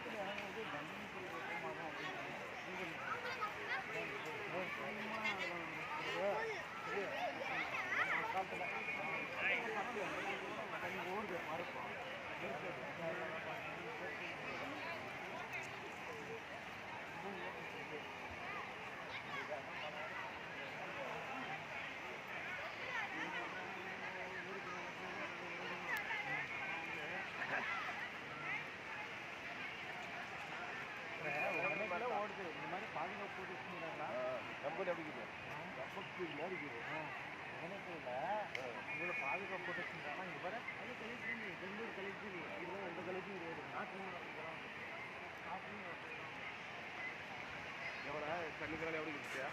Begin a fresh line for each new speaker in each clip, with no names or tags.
களத்தில் இறங்குறது தண்டனை ஓடுது இந்த மாதிரி பாதுகாப்பு வச்சுருந்தாங்களா?
கம்பெனி அப்படிக்குது
கப்பத்து மாதிரி இருக்குது எனக்கு இல்லை இவ்வளோ பாதுகாப்பு போட்டு வச்சுருந்தாங்க இங்கே பாரு அது கழிச்சு பெங்களூர் கழிச்சு இதெல்லாம் எந்த கழிச்சும் கிடையாது
எவ்வளோ? கண்ணுக்கு எப்படி இருந்துச்சு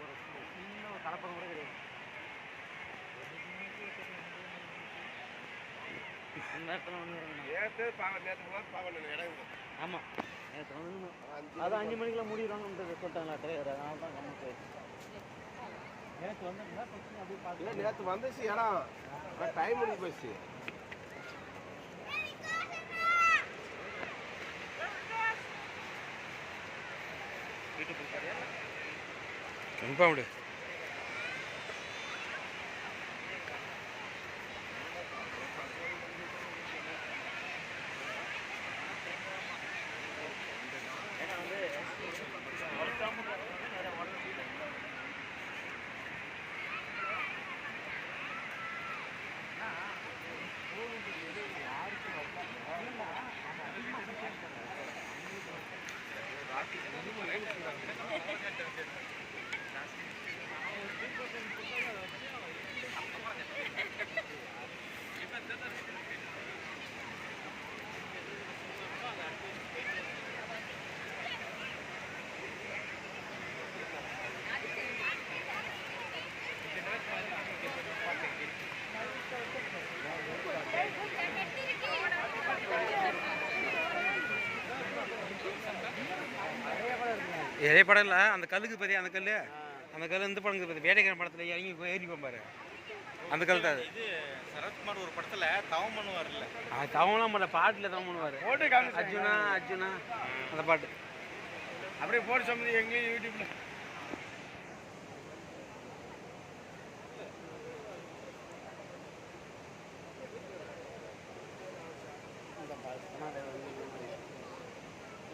ஒரு சின்ன கலப்படம் கூட கிடையாது நேரத்தில் ஒன்று
நேற்று பாவம் நேற்று போது பாவம் இடம் இல்லை.
ஆமாம் நேற்று வந்து
அஞ்சு
அது அஞ்சு மணிக்கெல்லாம் முடிடுவாங்கன்றது சொல்லிட்டாங்களா டிரைவர் அதனால தான் கம்மி நேற்று வந்திருந்தா பிரச்சனை அப்படியே பார்த்து
நேற்று வந்துச்சு இடம் டைம் முடிஞ்சு போச்சு.
Confirmed Thank you. இதே படம் இல்லை அந்த கல்லுக்கு பற்றி அந்த கல் அந்த கல் இந்த படம் பற்றி வேட்டைக்காரன் படத்தில் இறங்கி போய் ஏறி பாரு. அந்த கல் தான்
இது சரத்குமார் ஒரு படத்துல தவம் பண்ணுவார்ல.
அது தவம்லாம் பண்ணல பாட்டில் தவம் பண்ணுவார். அர்ஜுனா அர்ஜுனா அந்த பாட்டு.
அப்படியே போட்டு சம்மதி எங்கேயும் யூடியூப்ல. ஒரு போட்டோ